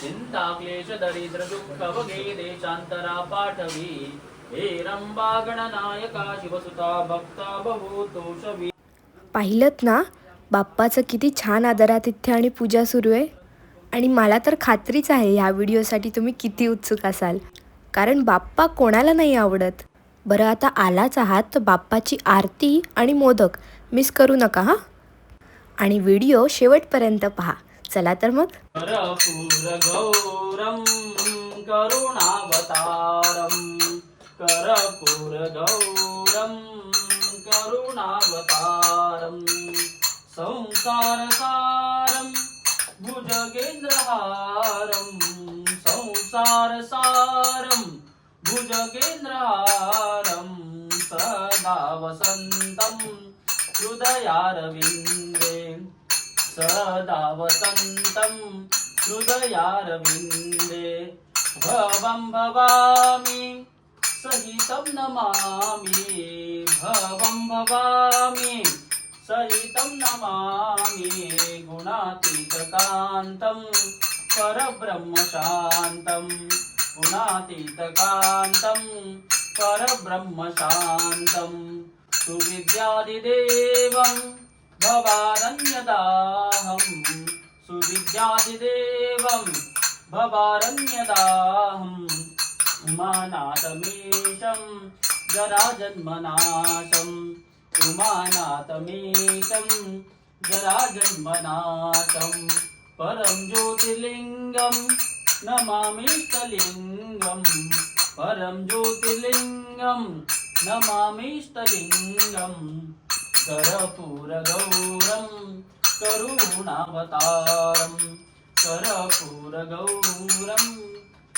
चिंता क्लेश दरिद्र दुःख वगे देशांतरा पाठवी हे रंबा गणनायका शिवसुता भक्ता बहुतोषवी। पाहिलंत ना बाप्पाचं किती छान आदरातिथ्य आणि पूजा सुरू आहे. आणि मला तर खात्रीच आहे ह्या व्हिडिओसाठी तुम्ही किती उत्सुक असाल. कारण बाप्पा कोणाला नाही आवडत? बरं आता आलाच आहात तर बाप्पाची आरती आणि मोदक मिस करू नका हां? आणि व्हिडिओ शेवटपर्यंत पहा. चला तर मग. करपूर गौरम करुणावतारम. करपूर गौरम करुणावतारम. संसार सारम भुजगेंद्रहारम. सदा वसंतम हृदयारविन्दे सदा वसन्तं हृदयारविन्दे भवं भवामि सहितं नमामि। भवं भवामि सहितं नमामि। गुणातीतकान्तं परब्रह्मशान्तं। गुणातीतकान्तं परब्रह्मशान्तं। सुविद्यादिदेवम् भवारण्यदाहं सुविद्यादिदेवं भवारण्यदाहम्। उमानाथमीशं जराजन्मनाशम्। उमानाथमीशं जराजन्मनाशं परं ज्योतिर्लिङ्गं नमामिष्टलिङ्गं परं ज्योतिर्लिङ्गं नमामिष्टलिङ्गं करपूरगौरं करुणावतारं करपूरगौरं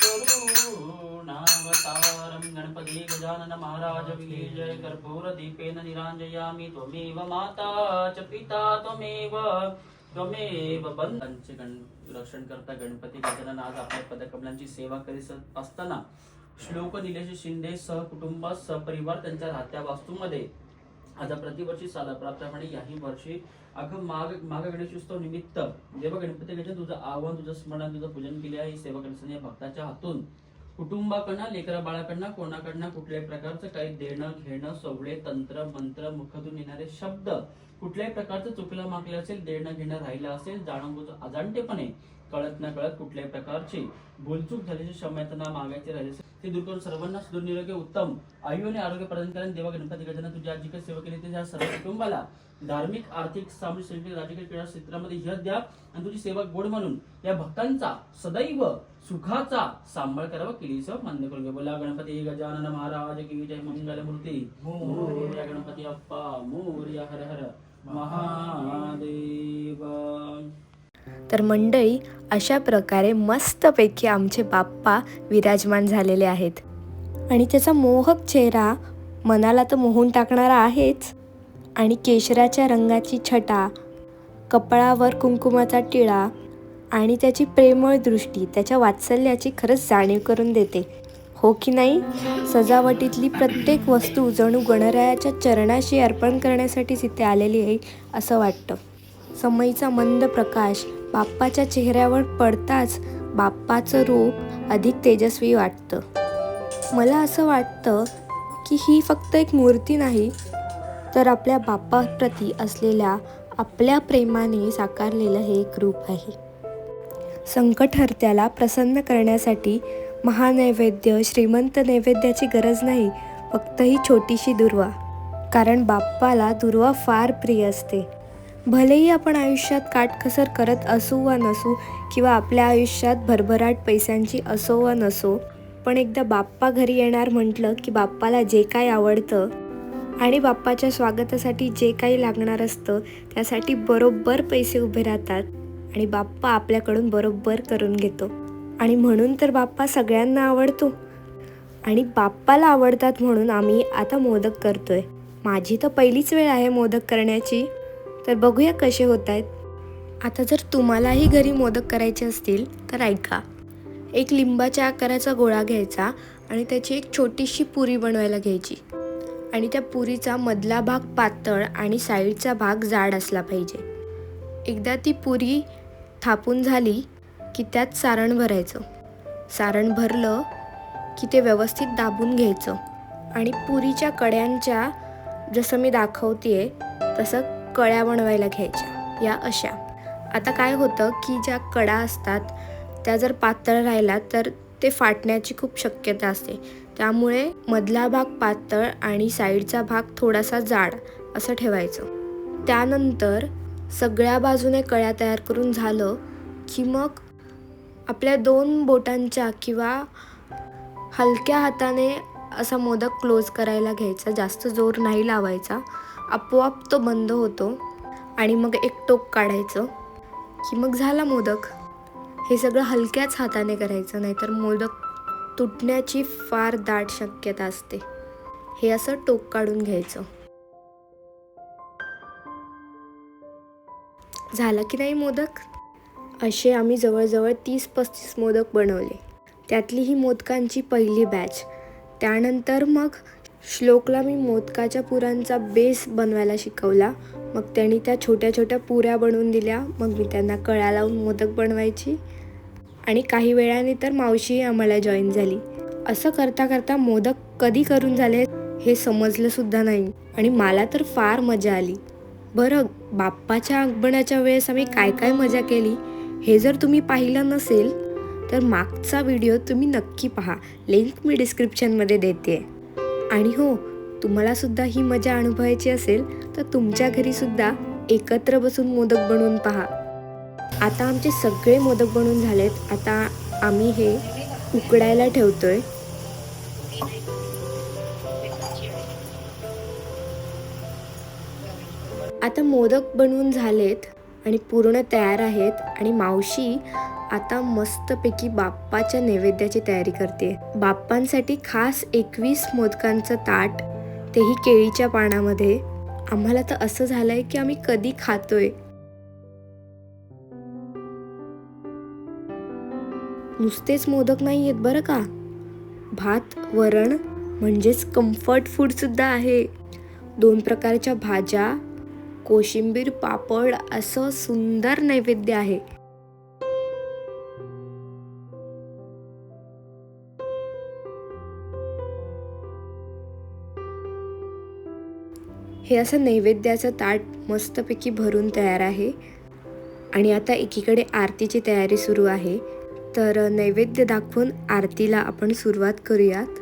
करुणावतारं। गणपती गजानन महाराज विगे जय कर्पूरदीपेन निराञ्जयामि निरांजयामि त्वमेव माता च पिता त्वमेव त्वमेव बंधांचे गण रक्षण करता गणपती गजानन आज आपल्या पदकमलांची सेवा करीत असताना श्लोक निलेश शिंदे सहकुटुंब सहपरिवार त्यांच्या राहत्या वास्तूमध्ये आता प्रतिवर्षी सालाप्रमाणे याही वर्षी अगं माग माग गणेशोत्सव निमित्त देव गणपती गणेश तुझं आव्हान तुझं स्मरण तुझं पूजन केले आहे सेवा गणेशाने भक्ताच्या हातून. कुटुंबाकडनं लेकरा बाळाकडनं कोणाकडनं कुठल्याही प्रकारचं काही देणं घेणं सवळे तंत्र मंत्र मुखातून येणारे शब्द कुठल्याही प्रकारचं चुकलं मागलं असेल देणं घेणं राहिलं असेल जाणून अजाणतेपणे कळत न कळत कुठल्याही प्रकारची भूलचूक झाल्याची क्षमता मागायची राहिली ते दूर करून सर्वांना सुदृढ उत्तम आयु आणि आरोग्य प्रदान करून. देवा गणपती गजानन तुझ्या आजी काही सेवा केली त्या सर्व कुटुंबाला धार्मिक आर्थिक सामाजिक शैक्षणिक राजकीय क्रीडा क्षेत्रामध्ये यश द्या आणि तुझी सेवा गोड म्हणून या भक्तांचा सदैव सुखाचा सांभाळ करावा. केलीच मान्य करून घ्या. बोला गणपती गजानन महाराज की जय. मंगल मूर्ती गणपती अप्पा मोर्या हर हर महादेव. तर मंडई अशा प्रकारे मस्तपैकी आमचे बाप्पा विराजमान झालेले आहेत. आणि त्याचा मोहक चेहरा मनाला तर मोहून टाकणारा आहेच. आणि केशराच्या रंगाची छटा कपाळावर कुंकुमाचा टिळा आणि त्याची प्रेमळ दृष्टी त्याच्या वात्सल्याची खरंच जाणीव करून देते. हो की नाही? सजावटीतली प्रत्येक वस्तू जणू गणरायाच्या चरणाशी अर्पण करण्यासाठीच इथे आलेली आहे असं वाटतं. समईचा मंद प्रकाश बाप्पाच्या चेहऱ्यावर पडताच बाप्पाचं रूप अधिक तेजस्वी वाटतं. मला असं वाटतं की ही फक्त एक मूर्ती नाही तर आपल्या बाप्पाप्रती असलेल्या आपल्या प्रेमाने साकारलेलं हे एक रूप आहे. संकटहर्त्याला प्रसन्न करण्यासाठी महानैवेद्य श्रीमंत नैवेद्याची गरज नाही फक्त ही छोटीशी दुर्वा. कारण बाप्पाला दुर्वा फार प्रिय असते. भलेही आपण आयुष्यात काटकसर करत असू वा नसू किंवा आपल्या आयुष्यात भरभराट पैशांची असो वा नसो पण एकदा बाप्पा घरी येणार म्हटलं की बाप्पाला जे काही आवडतं आणि बाप्पाच्या स्वागतासाठी जे काही लागणार असतं त्यासाठी बरोबर पैसे उभे राहतात आणि बाप्पा आपल्याकडून बरोबर करून घेतो. आणि म्हणून तर बाप्पा सगळ्यांना आवडतो. आणि बाप्पाला आवडतात म्हणून आम्ही आता मोदक करतोय. माझी तर पहिलीच वेळ आहे मोदक करण्याची. तर बघूया कसे होत आहेत. आता जर तुम्हालाही घरी मोदक करायचे असतील तर ऐका. एक लिंबाच्या आकाराचा गोळा घ्यायचा आणि त्याची एक छोटीशी पुरी बनवायला घ्यायची. आणि त्या पुरीचा मधला भाग पातळ आणि साईडचा भाग जाड असला पाहिजे. एकदा ती पुरी थापून झाली की त्यात सारण भरायचं. सारण भरलं की ते व्यवस्थित दाबून घ्यायचं. आणि पुरीच्या कड्यांच्या जसं मी दाखवते आहे तसं कळ्या बनवायला घ्यायच्या या अशा. आता काय होतं की ज्या कडा असतात त्या जर पातळ राहिल्या तर ते फाटण्याची खूप शक्यता असते. त्यामुळे मधला भाग पातळ आणि साईडचा भाग थोडासा जाड असं ठेवायचं. त्यानंतर सगळ्या बाजूने कळ्या तयार करून झालं की मग आपल्या दोन बोटांच्या किंवा हलक्या हाताने असा मोदक क्लोज करायला घ्यायचा जास्त जोर नाही लावायचा. आपोआप तो बंद होतो आणि मग एक टोक काढायचं की मग झाला मोदक. हे सगळं हलक्याच हाताने करायचं नाहीतर मोदक तुटण्याची फार दाट शक्यता असते. हे असं टोक काढून घ्यायचं. झालं की नाही मोदक? असे आम्ही जवळजवळ तीस पस्तीस मोदक बनवले. त्यातली ही मोदकांची पहिली बॅच त्यानंतर मग श्लोकला मी मोदकाच्या पुरांचा बेस बनवायला शिकवला. मग त्यांनी त्या छोट्या छोट्या पुऱ्या बनवून दिल्या. मग मी त्यांना कळ्या लावून मोदक बनवायची. आणि काही वेळाने तर मावशीही आम्हाला जॉईन झाली. असं करता करता मोदक कधी करून झाले हे समजलंसुद्धा नाही. आणि मला तर फार मजा आली. बरं बाप्पाच्या आगमनाच्या वेळेस आम्ही काय काय मजा केली हे जर तुम्ही पाहिलं नसेल तर मागचा व्हिडिओ तुम्ही नक्की पहा. लिंक मी डिस्क्रिप्शनमध्ये देते आणि हो तुम्हाला सुद्धा ही मजा अनुभवायची असेल तर तुमच्या घरी सुद्धा एकत्र बसून मोदक बनवून पहा. आता आमचे सगळे मोदक बनवून झालेत. आता आम्ही हे उकडायला ठेवतोय. आता मोदक बनवून झालेत. आणि पूर्ण तयार आहेत. आणि मावशी आता मस्तपैकी बाप्पाच्या नैवेद्याची तयारी करते. बाप्पांसाठी खास एकवीस मोदकांचं ताट तेही केळीच्या पानामध्ये. आम्हाला तर असं झालंय की आम्ही कधी खातोय. नुसतेच मोदक नाही आहेत बरं का? भात वरण म्हणजेच कम्फर्ट फूड सुद्धा आहे. दोन प्रकारच्या भाज्या कोशिंबीर पापड असं सुंदर नैवेद्य आहे. हे असं नैवेद्याचं ताट मस्तपैकी भरून तयार आहे. आणि आता एकीकडे आरतीची तयारी सुरू आहे. तर नैवेद्य दाखवून आरतीला आपण सुरुवात करूयात.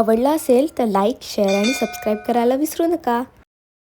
आवडला असेल तर लाईक शेअर आणि सबस्क्राईब करायला विसरू नका.